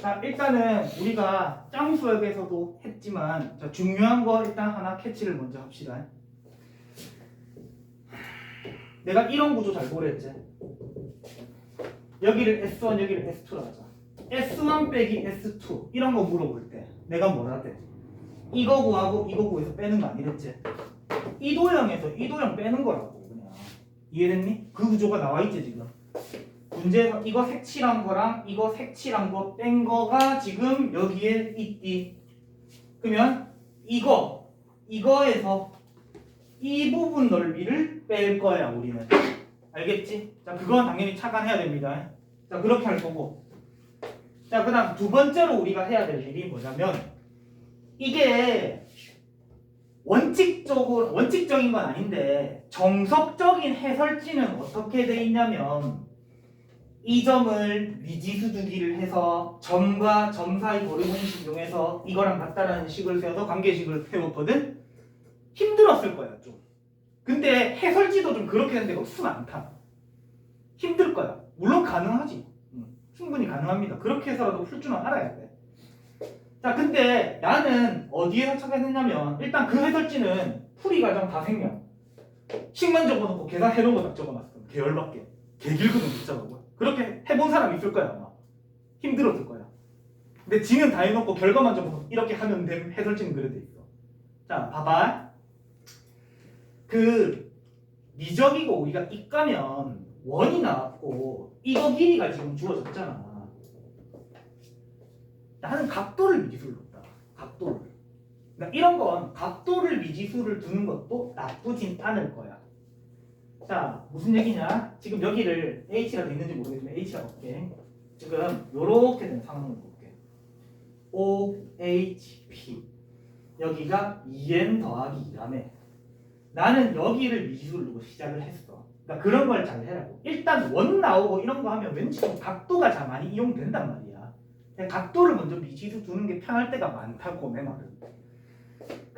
자, 일단은 우리가 짱수역에서도 했지만 자, 중요한 거 일단 하나 캐치를 먼저 합시다. 내가 이런 구조 잘 보랬지. 여기를 S1, 여기를 S2라 하자. S1 빼기 S2 이런 거 물어볼 때 내가 뭐라 돼? 이거 구하고 이거 구해서 빼는 거 아니랬지? 이도형에서 이도형 빼는 거라고 그냥 이해됐니? 그 구조가 나와 있지 지금. 문제에서 이거 색칠한 거랑 이거 색칠한 거 뺀 거가 지금 여기에 있디. 그러면 이거 이거에서 이 부분 넓이를 뺄 거야 우리는. 알겠지? 자 그건 당연히 착안해야 됩니다. 자 그렇게 할 거고. 자 그다음 두 번째로 우리가 해야 될 일이 뭐냐면 이게 원칙적으로 원칙적인 건 아닌데 정석적인 해설지는 어떻게 돼 있냐면 이 점을 미지수 두기를 해서 점과 점 사이 거리 공식 이용해서 이거랑 같다라는 식을 세워서 관계식을 세웠거든 힘들었을 거야 좀 근데 해설지도 좀 그렇게 되는데 없으면 않다 힘들 거야 물론 가능하지 음, 충분히 가능합니다 그렇게 해서라도 풀 줄은 알아야 돼 자, 근데 나는 어디에서 착안했냐면 일단 그 해설지는 풀이 과정 다 생략. 식만 적어놓고 계산 해놓은 거딱 적어놨어. 계열밖에. 개 길거든 진짜라고. 그렇게 해본 사람 있을 거야 아마. 힘들었을 거야. 근데 지는 다 해놓고 결과만 적어놓고 이렇게 하면 된 해설지는 그래 돼 있어. 자, 봐봐. 그 미적이고 우리가 입가면 원이 나왔고 이거 길이가 지금 주어졌잖아. 나는 각도를 미지수로 뒀다. 각도를. 그러니까 이런 건 각도를 미지수를 두는 것도 나쁘진 않을 거야. 자, 무슨 얘기냐? 지금 여기를 h가 돼 있는지 모르겠지만 h가 볼게. 지금 요렇게 된 상황을 볼게. OHP. 여기가 2n 더하기 2라며. 나는 여기를 두고 시작을 했어. 그러니까 그런 걸 잘 해라고. 일단 원 나오고 이런 거 하면 왠지 좀 각도가 잘 많이 이용된단 말이야. 각도를 먼저 미지수 두는 게 편할 때가 많다고 내 말은.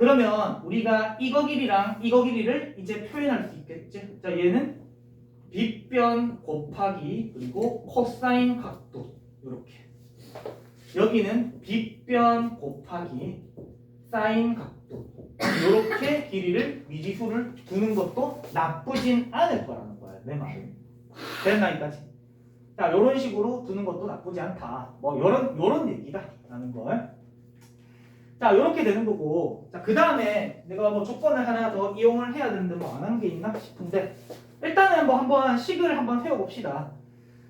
그러면 우리가 이거 길이랑 이거 길이를 이제 표현할 수 있겠지? 자 얘는 빗변 곱하기 그리고 코사인 각도 이렇게. 여기는 빗변 곱하기 사인 각도 이렇게 길이를 미지수를 두는 것도 나쁘진 않을 거라는 거야 내 말은. 됐나 여기까지? 자, 이런 식으로 두는 것도 나쁘지 않다. 뭐 요런 요런 얘기다 라는 걸. 자, 이렇게 되는 거고. 자, 그 다음에 내가 뭐 조건을 하나 더 이용을 해야 되는데 뭐 안 한 게 있나 싶은데 일단은 뭐 한번 식을 한번 세워봅시다.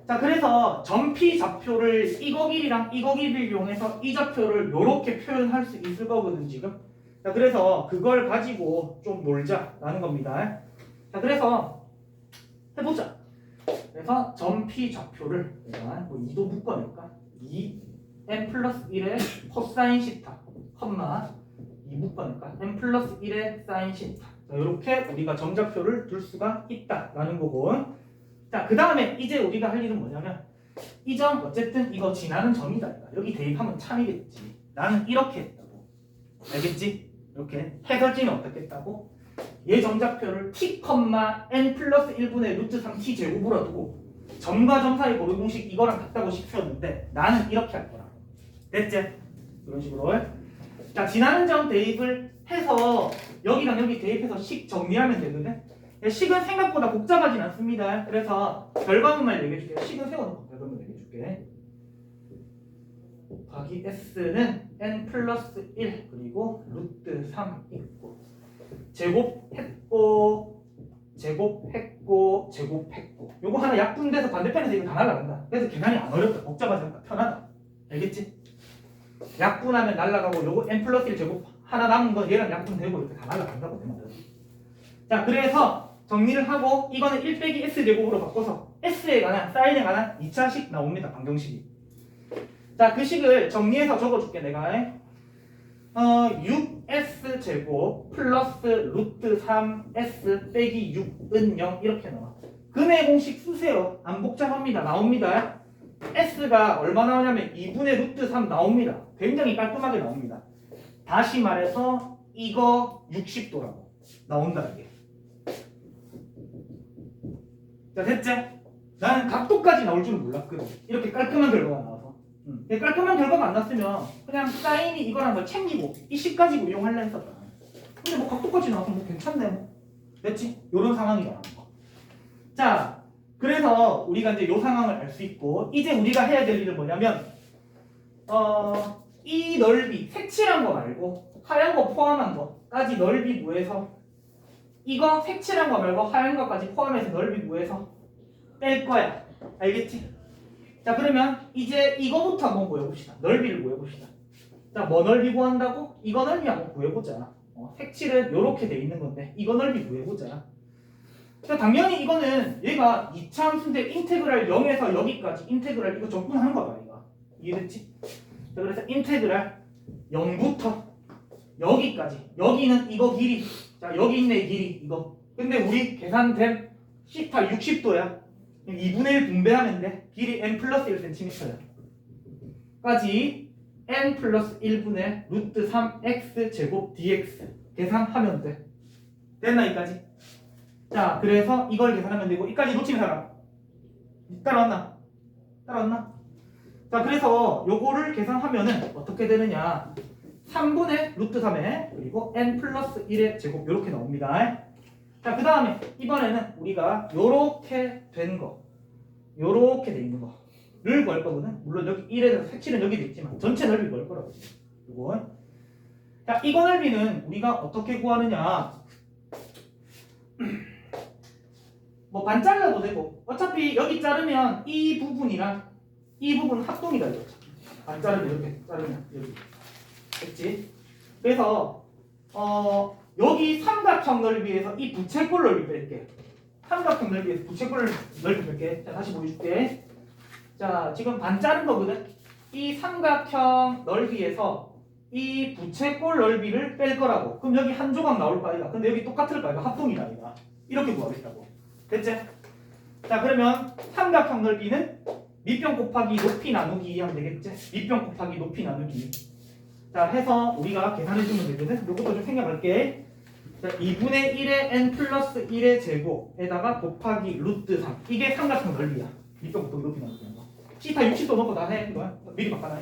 자, 그래서 점피 좌표를 이거 길이랑 이거 길이를 이용해서 이 좌표를 이렇게 표현할 수 있을 거거든 지금. 자, 그래서 그걸 가지고 좀 놀자라는 겁니다. 자, 그래서 해보자. 그래서 점피 좌표를 내가 뭐 2도 묶어낼까? 2 n 플러스 1의 코사인 시타 컴마 2 묶어낼까? n 플러스 1의 사인 시타 자, 이렇게 우리가 점좌표를 둘 수가 있다라는 거고 자그 다음에 이제 우리가 할 일은 뭐냐면 이 점 어쨌든 이거 지나는 점이다 여기 대입하면 참이겠지 나는 이렇게 했다고 알겠지? 이렇게 해설지는 어떻게 했다고? 얘 점좌표를 t, n 플러스 1분의 루트 3 t 제곱으로 두고 점과 점 사이 고리 공식 이거랑 같다고 시켰는데 나는 이렇게 할 거라. 됐지? 이런 식으로. 자 지나는 점 대입을 해서 여기랑 여기 대입해서 식 정리하면 되는데 식은 생각보다 복잡하진 않습니다. 그래서 결과물만 얘기해 줄게요. 식은 세워놓고 결과물 얘기해 줄게. 곱하기 s는 n 플러스 1 그리고 루트 3 있고 제곱했고 제곱했고 제곱했고 요거 하나 약분돼서 반대편에서 이거 다 날라간다 그래서 계산이 안 어렵다 복잡하지 않다 편하다 알겠지? 약분하면 날라가고 요거 n 플러스 1 제곱 하나 남은 거 얘랑 약분되고 이렇게 다 날라간다고 내 말은 자 그래서 정리를 하고 이거는 1 빼기 s 제곱으로 바꿔서 s에 관한 사인에 관한 2차식 나옵니다 방정식이 자 그 식을 정리해서 적어줄게 내가 어, 6s 제곱 플러스 루트 3s 빼기 6은 0 이렇게 나와. 근의 공식 쓰세요. 안 복잡합니다. 나옵니다. S가 얼마 나오냐면 2분의 루트 3 나옵니다. 굉장히 깔끔하게 나옵니다. 다시 말해서 이거 60도라고 나온다 이게. 자 됐지? 나는 각도까지 나올 줄은 몰랐거든. 이렇게 깔끔한 결과가 나와서. 음. 깔끔한 결과가 안 났으면 그냥 사인이 이거랑 걸 챙기고 이 식까지고 이용할라 했었다. 근데 뭐 각도까지 나와서 뭐 괜찮네 뭐. 됐지? 요런 상황이라는 거. 자, 그래서 우리가 이제 요 상황을 알 수 있고 이제 우리가 해야 될 일은 뭐냐면 어, 이 넓이 색칠한 거 말고 하얀 거 포함한 거까지 넓이 구해서 이거 색칠한 거 말고 하얀 거까지 포함해서 넓이 구해서 뺄 거야. 알겠지? 자 그러면 이제 이거부터 한번 구해봅시다. 넓이를 구해봅시다. 자뭐 넓이 구한다고? 이거 넓이 한번 구해보자. 어, 색칠은 이렇게 돼 있는 건데 이거 넓이 구해보자. 자 당연히 이거는 얘가 2차 함수인데 인테그랄 0에서 여기까지 인테그랄 이거 정분하는 거다 이거. 이해됐지? 자 그래서 인테그랄 0부터 여기까지. 여기는 이거 길이. 자 여기 있네 이 길이 이거. 근데 우리 계산된 시타 60도야. 2분의 1 분배하면 돼. 길이 n 플러스 1cm야. 까지 n 플러스 1분의 루트 3x 제곱 dx 계산하면 돼. 됐나 이까지 자 그래서 이걸 계산하면 되고 이까지 놓치면 살아 따라왔나 따라왔나 자 그래서 요거를 계산하면은 어떻게 되느냐 3분의 루트 3에 그리고 n 플러스 1의 제곱 이렇게 나옵니다. 자, 그 다음에 이번에는 우리가 요렇게 된 거, 요렇게 돼 있는 거를 구할 거거든. 물론 여기 1에서 색칠은 여기도 있지만 전체 넓이 구할 거라고. 요거. 자, 이거 넓이는 우리가 어떻게 구하느냐? 뭐 반 잘라도 되고 어차피 여기 자르면 이 부분이랑 이 부분 합동이다 이거. 반 자르면 이렇게 자르면 여기. 됐지? 그래서 어 여기 삼각형 넓이에서 이 부채꼴 넓이 뺄게. 삼각형 넓이에서 부채꼴 넓이 뺄게. 자 다시 보여줄게. 자 지금 반 자른 거거든. 이 삼각형 넓이에서 이 부채꼴 넓이를 뺄 거라고. 그럼 여기 한 조각 나올 거 아이가. 근데 여기 똑같을 거 아이가. 합동이다 아이가. 이렇게 구하겠다고. 됐지? 자 그러면 삼각형 넓이는 밑변 곱하기 높이 나누기 하면 되겠지? 밑변 곱하기 높이 나누기. 자 해서 우리가 계산해주면 되거든. 요것도 좀 생각할게. 자 2분의 1의 n 플러스 1의 제곱에다가 곱하기 루트 3. 이게 삼각형 넓이야. 밑변 곱하기 높이 나누기 거. 시타 60도 넣고 다 해. 이거 미리 바꿔놔.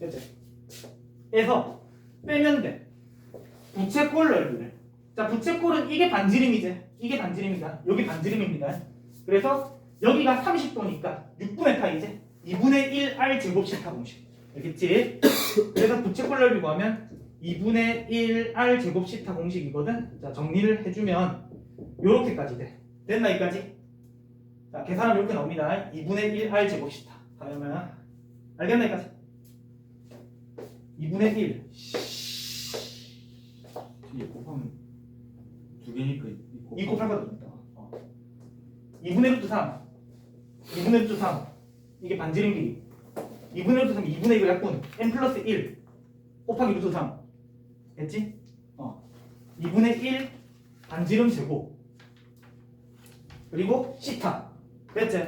됐지? 해서 빼면 돼. 부채꼴 넓이를. 자 부채꼴은 이게 반지름이지. 이게 반지름이다. 여기 반지름입니다. 그래서 여기가 30도니까 6분의 파이지. 2분의 1 r 제곱 시타 공식. 알겠지? 그래서 부채꼴 넓이 구하면 2분의 1 r 제곱 시타 공식이거든. 자 정리를 해주면 요렇게까지 돼. 됐나 여기까지? 자 계산하면 이렇게 나옵니다. 2분의 1 r 제곱 시타. 그러면 알겠나 여기까지? 2분의 1 2개 그 2 곱하면 됩니다. 어. 2분의 1부터 3. 2분의 1부터 3. 이게 반지름 길이. 2분의 1부터 3, 2분의 1을 약분. n 플러스 1 곱하기 1부터 3. 됐지? 어. 2분의 1 반지름 제곱. 그리고 시타. 됐지?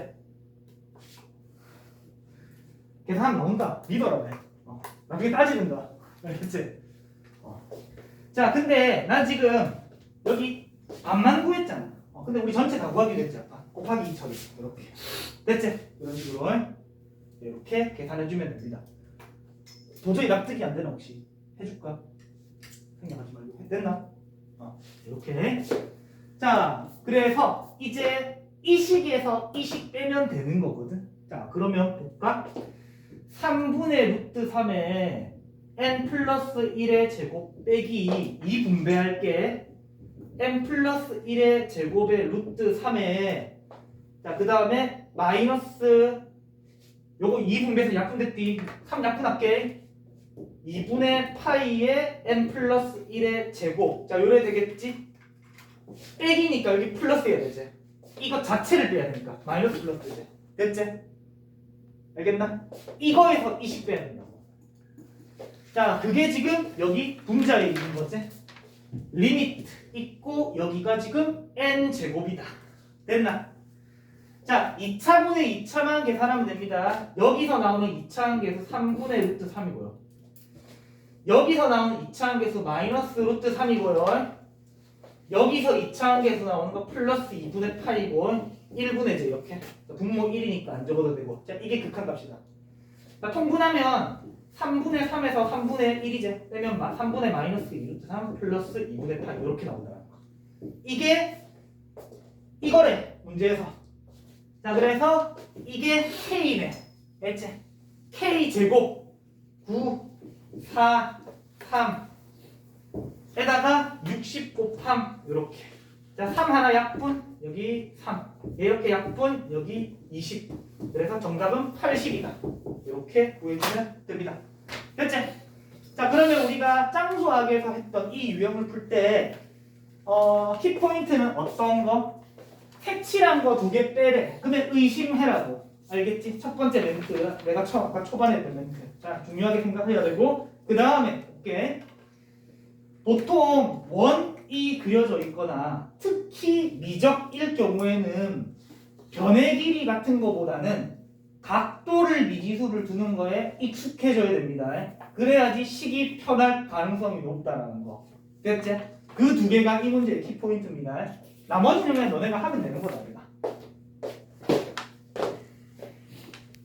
계산 나온다. 믿어라. 왜? 어. 나중에 따지는 거야. 됐지? 어. 자, 근데 난 지금 여기 반만 구했잖아. 어, 근데 우리 전체 다 구하기로 했지 아까 곱하기 2 처리 이렇게. 됐지? 이런 식으로 이렇게 계산해주면 됩니다. 도저히 납득이 안 되나 혹시? 해줄까? 생각하지 말고. 됐나? 어, 이렇게. 자 그래서 이제 이 식에서 이 식 빼면 되는 거거든. 자 그러면 볼까? 3분의 루트 3에 n 플러스 1의 제곱 빼기 2 분배할게 n 플러스 1의 제곱의 루트 3에 자 그 다음에 마이너스 요거 2 분배해서 약분됐디. 3 약분할게. 2분의 파이의 n 플러스 1의 제곱. 자 요래 되겠지? 빼기니까 여기 플러스 해야 되지. 이거 자체를 빼야 되니까. 마이너스 플러스 되지 됐지? 알겠나? 이거에서 이식 빼야 된다고. 자 그게 지금 여기 분자에 있는 거지 리미트 있고 여기가 지금 n 제곱이다. 됐나? 자 2차분의 2차만 계산하면 됩니다. 여기서 나오는 2차 한계수 3분의 루트 3이고요. 여기서 나오는 2차 한계수 마이너스 루트 3이고요. 여기서 2차 한계수 나오는 거 플러스 2분의 8이고 1분의 제 이렇게. 분모 1이니까 안 적어도 되고. 자 이게 극한값이다. 자, 통분하면 3분의 3에서 3분의 1이제 빼면 마, 3분의 마이너스 2루트 3 플러스 2분의 8 이렇게 나온다는 거. 이게 이거래 문제에서. 자 그래서 이게 K네. 알지? K 제곱 9 4 3 에다가 60 곱함 이렇게. 자, 3 하나 약분 여기 3 이렇게 약분 여기 20 그래서 정답은 80이다. 이렇게 구해주면 됩니다. 됐지? 자 그러면 우리가 짱수학에서 했던 이 유형을 풀때 어, 키포인트는 어떤 거? 색칠한 거 두 개 빼래. 그러면 의심해라고. 알겠지? 첫 번째 멘트. 내가 처음 아까 초반에 했던 멘트. 자 중요하게 생각해야 되고 그 다음에 볼게. 보통 원이 그려져 있거나 특 히 미적일 경우에는 변의 길이 같은 거보다는 각도를 미지수를 두는 거에 익숙해져야 됩니다. 그래야지 식이 편할 가능성이 높다라는 거. 됐지? 그 두 개가 이 문제의 키포인트입니다. 나머지는 그냥 너네가 하면 되는 거다.